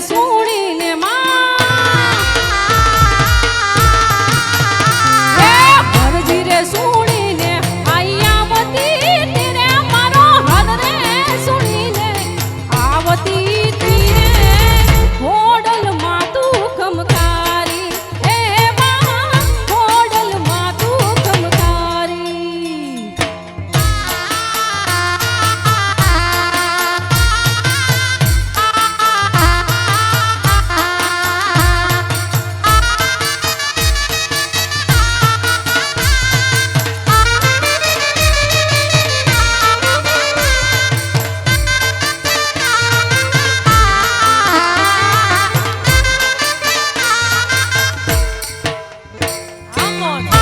સુણીને મા Come on.